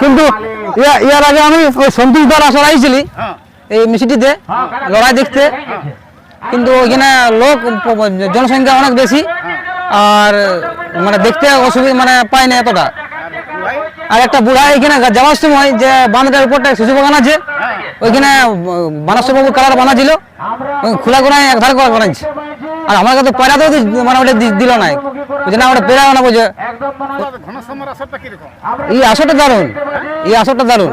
কিন্তু ইয়া- ইয়ার আগে আমি ওই সন্তোষ দার আসর আইছিলি, এই মিষ্টিতে লড়াই দেখতে। কিন্তু ওইখানে লোক জনসংখ্যা অনেক বেশি, আর মানে দেখতে অসুবিধা মানে পাই না এতটা। আর একটা বুড়া এখানে যাওয়ার সময় যে বাঁধটার উপরটা শিশু বাগান আছে, ওইখানে বানাসর বাবু কালার বানাছিল খোলা গোড়ায় এক ধার করে বানাইছে। আর আমার কাছে পয়রাতেও তো মানে ওটা দিল না ওই জন্য আমরা পেরা বানাবো যে ঘনশ্যামের আসরটা কীরকম এই আসরটা দারুণ। এই আসরটা দারুণ।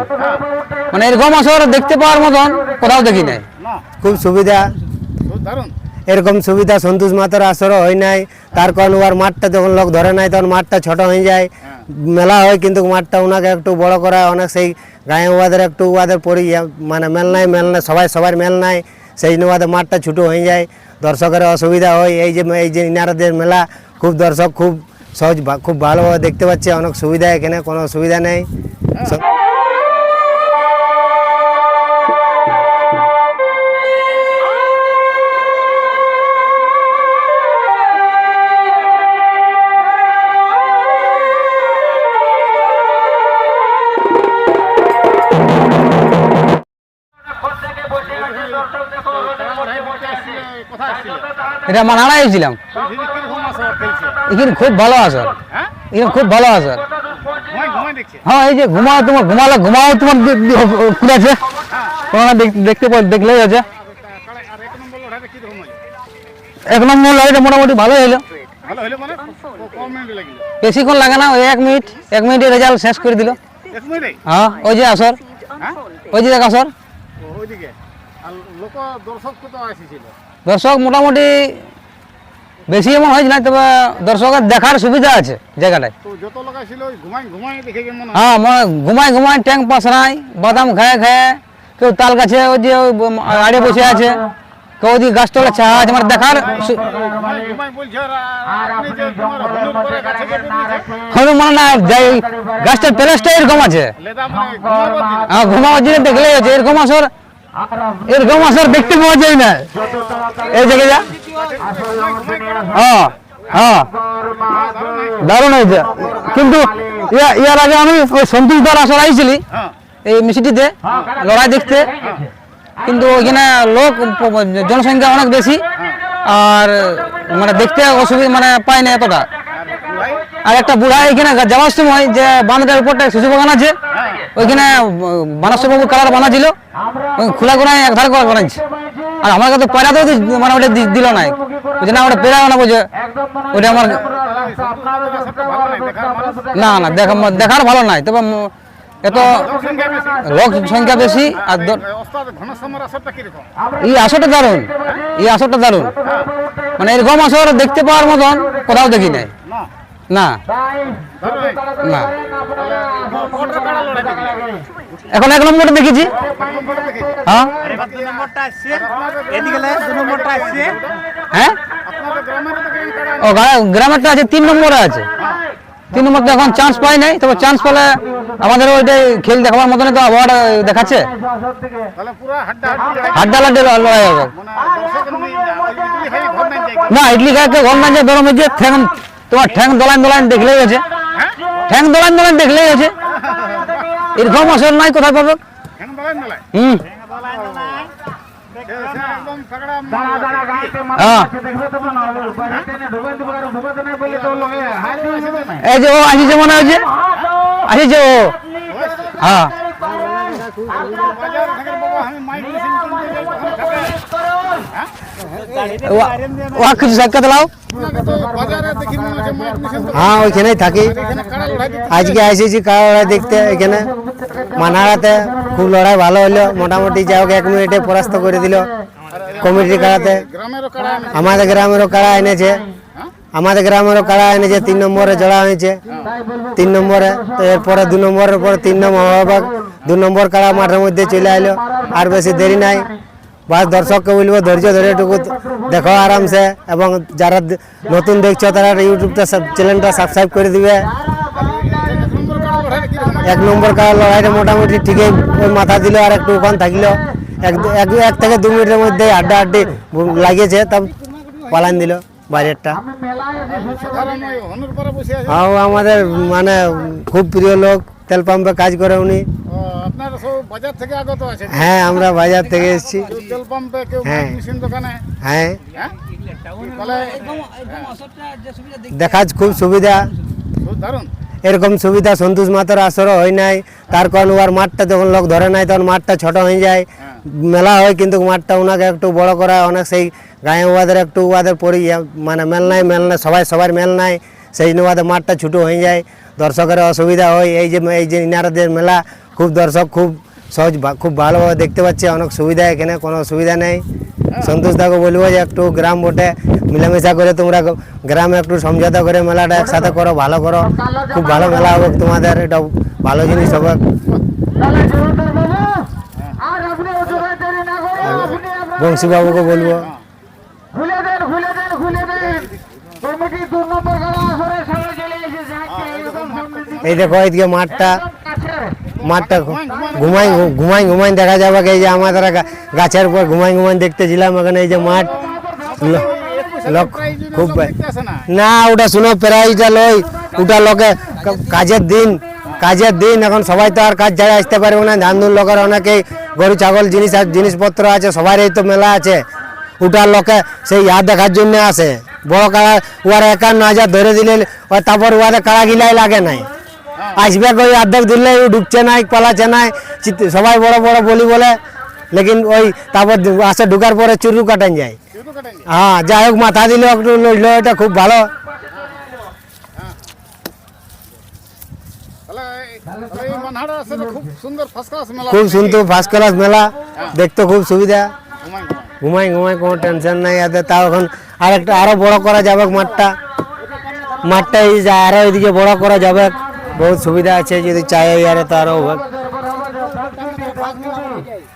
মানে এরকম আসর দেখতে পাওয়ার মতন কোথাও দেখি নাই। খুব সুবিধা। এরকম সুবিধা সন্তোষ মাতার আসরও হয় নাই। তার কারণ ওর মাঠটা যখন লোক ধরে নাই, তখন মাঠটা ছোট হয়ে যায়। মেলা হয়, কিন্তু মাঠটা ওনাকে একটু বড় করা অনেক সেই গায়ে ওয়াদের একটু ওয়াদের পরি মানে মেল নাই মেল নাই, সবাই সবার মেল নাই। সেই জন্য ওদের মাঠটা ছোটো হয়ে যায়। দর্শকের অসুবিধা হয়। এই যে এই যে ইনারদের মেলা, খুব দর্শক খুব সহজ খুব ভালোভাবে দেখতে পাচ্ছে। অনেক সুবিধা এখানে, কোনো অসুবিধা নেই। এটা এসেছিলাম কীরকম এখানে খুব ভালো আসর হ্যাঁ এখানে খুব ভালো দেখছে হ্যাঁ এই যে ঘুমাও তোমার ঘুমালে ঘুমাও তোমার খুলেছে তোমরা দেখতে পাও দেখলেই আছে। এক নম্বর লড়াইটা মোটামুটি ভালো মানে লাগিল বেশিক্ষণ লাগে না ওই এক মিনিট এক মিনিটে রেজাল্ট শেষ করে দিল। এক হ্যাঁ ওই যে আসর ওই যে দেখ আসর দর্শক মোটামুটি বেশি এমন হয়েছে না তবে দর্শকের দেখার সুবিধা আছে জায়গাটায়। হয়? ঘুমায় ঘুমায় ট্যাঙ্ক পাশরায় বাদাম খায় খায় কেউ তাল গাছে ওই যে আড়ে বসে আছে কেউ ওদিকে গাছ তলে চা আছে মানে দেখার সু- ঘুমাই ঘুমাই বলছে আর আপনি যে তোমার হলুদ করে গাছে কেটে দিয়েছে হয়তো মানে না যাই গাছটার প্যালেসটা এরকম আছে। মানে হ্যাঁ ঘুমাবার জিনিস দেখলেই আছে এরকম আসর এরকম আসর দেখতে পাওয়া যায় না। এই জায়গায় যা। হ্যাঁ হ্যাঁ। দারুণ হয়েছে। কিন্তু ইয়ার আগে আমি ওই সন্তোষ দার আসর আইছিলি এই মিষ্টিতে লড়াই দেখতে। কিন্তু ওইখানে লোক জনসংখ্যা অনেক বেশি। আর মানে দেখতে অসুবিধা মানে পাই না এতটা। আর আর একটা বুড়া এখানে যাওয়ার সময় যে বাঁধটার উপরটা শিশু বাগান আছে ওইখানে বানাসর বাবু কালার বানাছিল। খোলা গোড়ায় এক ধার করে বানাইছে। আর আমার কাছে পয়রাতেও দি- মানে ওটা দিল না ওই জন্য আমরা পেরা বানাবো যে, ওটা আমার না না, দেখা দেখার ভালো নাই। তবে এত লোক সংখ্যা বেশি আর এই আসরটা দারুণ। এই আসরটা দারুণ। মানে এরকম আসর দেখতে পাওয়ার মতন কোথাও দেখি নাই। না। না। এখন এক নম্বরটা দেখেছি। নম্বরে দেখেছি হ্যাঁ হ্যাঁ? তো ও গ্রামেরটা আছে তিন নম্বরে আছে। তিন নম্বরটা এখন চান্স পাই নাই তবে চান্স পেলে আমাদের ওইটাই খেল দেখাবার মতনই তো আবহাওয়াটা দেখাচ্ছে। হাড্ডা লাড্ডি লড়াই হবে না ইডলি খাইতে ঘর না যে গরম ঠ্যাং তোমার ঠ্যাং দোলান দোলান দেখলেই আছে ঠ্যাং দোলান দোলান দেখলেই আছে এরকম আসর নাই কোথায় পাবে? হুম। হ্যাঁ। এই যে ও মনে হচ্ছে ও। হ্যাঁ। কিছু সাক্ষাৎ লাও হ্যাঁ ওইখানেই থাকি। আজকে এসেছি কার লড়াই দেখতে এখানে। মানাড়াতে খুব লড়াই ভালো হলো। মোটামুটি যাই হোক, এক মিনিটে পরাস্ত করে দিল কমিটি কাড়াতে আমাদের গ্রামেরও কাড়া এনেছে। আমাদের গ্রামেরও কাড়া এনেছে। তিন নম্বরে জড়া হয়েছে। তিন নম্বরে, এরপরে দু নম্বরের পরে তিন নম্বর দু নম্বর কাড়া মাঠের মধ্যে চলে আইলো। আর বেশি দেরি নাই। বাস দর্শককে বলব ধৈর্য ধরে একটু দেখো আরামসে এবং যারা নতুন দেখছ তারা ইউটিউবটা চ্যানেলটা সাবস্ক্রাইব করে দিবে। এক নম্বর কাড়া লড়াইটা মোটামুটি ঠিকই মাথা দিল আর একটু ওখান থাকল। এক এক থেকে দু মিনিটের মধ্যে আড্ডা আড্ডি লাগিয়েছে তা পালান দিল আছে। আর আমাদের মানে খুব প্রিয় লোক তেল পাম্পে কাজ করে উনি। বাজার থেকে আগত আছে। হ্যাঁ আমরা বাজার থেকে এসেছি। তেল পাম্পে কেউ হ্যাঁ। মেশিন দোকানে? হ্যাঁ। হ্যাঁ? দেখার খুব সুবিধা। দারুণ। এরকম সুবিধা সন্তোষ মাতার আসরও হয় নাই। তার কারণ ওর মাঠটা যখন লোক ধরে নাই তখন মাঠটা ছোট হয়ে যায়। মেলা হয় কিন্তু মাঠটা ওনাকে একটু বড় করা অনেক সেই গায়ে ওয়াদের একটু ওয়াদের পরি মানে মেল নাই মেল নাই সবাই সবার মেল নাই। সেই জন্য ওয়াদের মাঠটা ছোটো হয়ে যায়। দর্শকের অসুবিধা হয়। এই যে এই যে ইনারদের মেলা খুব দর্শক খুব সহজ খুব ভালোভাবে দেখতে পাচ্ছি, অনেক সুবিধা এখানে, কোনো অসুবিধা নেই। সন্তোষ দাকে বলব যে একটু গ্রাম বটে, মিলামেশা করে তোমরা গ্রামে একটু সমঝোতা করে মেলাটা একসাথে করো, ভালো করো। খুব ভালো মেলা হবে তোমাদের, এটা ভালো জিনিস হবে। বংশীবাবুকে বলব। এই দেখো এইদিকে মাঠটা মাঠটা ঘুমাই ঘুমাই ঘুমাই দেখা যাবে এই যে আমাদের গাছের উপর ঘুমাই ঘুমাই দেখতেছিলাম, এখানে এই যে মাঠ। খুব না, ওটা শুনো প্রাইজটা লই, ওটা লোকে কাজের দিন কাজের দিন, এখন সবাই তো আর কাজ ছাড়া আসতে পারবে না। ধান ধুন লোকের অনেকেই গরু, ছাগল, জিনিস জিনিসপত্র আছে, সবারই তো মেলা আছে। ওটার লোকে সেই ইয়া দেখার জন্য আসে। বড় কাড়া ওয়ার একান্ন হাজার ধরে দিলে তারপর ওয়ারে কাড়া গিলাই লাগে নাই? আসবে ওই অর্ধেক দিলে ঢুকছে নাই পালাচ্ছে নাই। সবাই বড় বড় বলি বলে লেকিন ওই তারপর আসে ঢুকার পরে চুরু কাটান যায়। হ্যাঁ যাই হোক মাথা দিলে একটু লইলো এটা খুব ভালো। খুব সুন্দর ফার্স্ট ক্লাস মেলা। দেখতে খুব সুবিধা। ঘুমাই ঘুমাই। কোনো টেনশন নাই এতে তাও এখন আর একটা আরও বড় করা যাবে মাঠটা। মাঠটা এই যে আরও এদিকে বড় করা যাবে। বহুত সুবিধা আছে যদি চাই আরে তো আরও হবে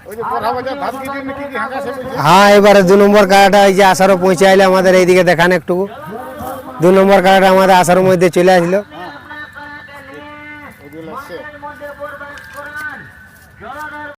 ওই যে পড়া বাজার ভাত কি দিন কি কি হাঁকা সে বলছে হ্যাঁ এবারে দু নম্বর কাড়াটা এই যে আসারও পৌঁছাইলে আমাদের এইদিকে দেখান একটু দু নম্বর কাড়াটা আমাদের আসার মধ্যে চলে আসলো